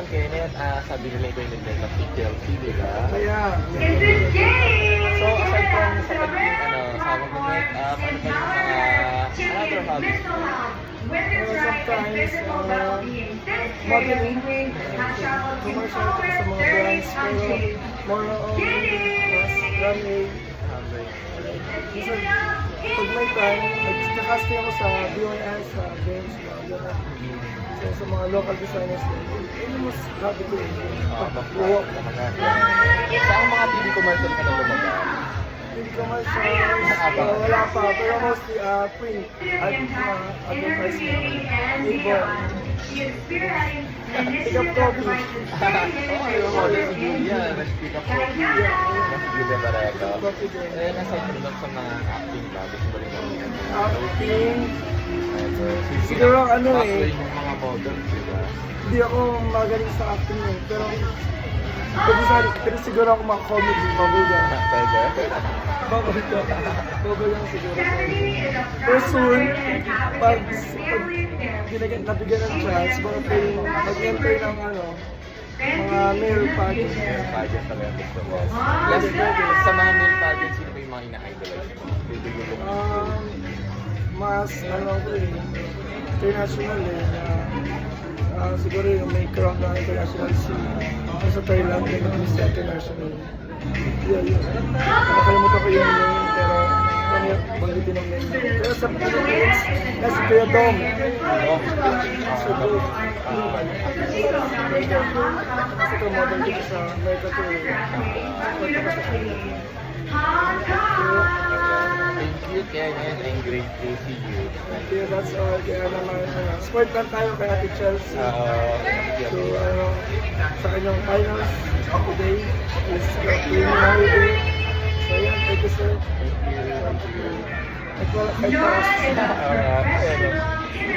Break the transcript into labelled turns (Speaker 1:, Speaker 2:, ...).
Speaker 1: yun, Kenneth, ah, sabi nila ikaw yung nag-make si Chelsea, di ba?
Speaker 2: Kaya,
Speaker 1: So, aside from sa pagiging, ano, sa mag-make up, ano pa yung mga another hobbies mo?
Speaker 2: uh, sometimes, uh, modeling, commercial ko sa mga brands, pero more on mas runway. Minsan, pag may time, nagkakasting ako sa BYS, sa games, mga gano'n. So, sa mga local designers, yun mas ko.
Speaker 1: Ah, mag- Saan mga TV commercial ka na lumabas?
Speaker 2: hindi commercials, uh, wala pa, pero mostly uh, print at mga advertisement. Ibon. Pick up coffee.
Speaker 1: Oo, yung model si Julia, nag-speak up for you. Si Julia Barreto.
Speaker 2: Coffee.
Speaker 1: Eh, that sa mga acting ba, gusto mo rin yung
Speaker 2: Acting. Siguro ano eh.
Speaker 1: yung mga models, di ba?
Speaker 2: Hindi ako magaling sa acting eh. Pero, pero, sa- pero siguro ako mga comedy, bubble yan.
Speaker 1: Pwede.
Speaker 2: Bubble ko. Bubble yan siguro. Pero soon, pag, pag binigyan, nabigyan ng chance, baka pwedeng mag-enter ng ano, mga male pageant.
Speaker 1: Pageant talaga gusto mo. Last, sa mga male pageant,
Speaker 2: mas ano ko eh, international eh, na uh, siguro yung may crown na international si sa Thailand din ang Miss International. Yeah, yun. Nakakalimutan ko ano yun ngayon, pero mamaya banggitin ang name. Pero sa Philippines, na si Kuya Dom. So, do, Ito, model dito sa America
Speaker 1: 2. And great to see you.
Speaker 2: Yeah, that's all. Kaya naman, ano, sport lang tayo kay Ate Chelsea.
Speaker 1: Uh,
Speaker 2: So, ano, sa kanyang finals today is the preliminary day. So, yan, thank you, sir.
Speaker 1: Thank you.
Speaker 2: At wala, pa,
Speaker 1: Uh.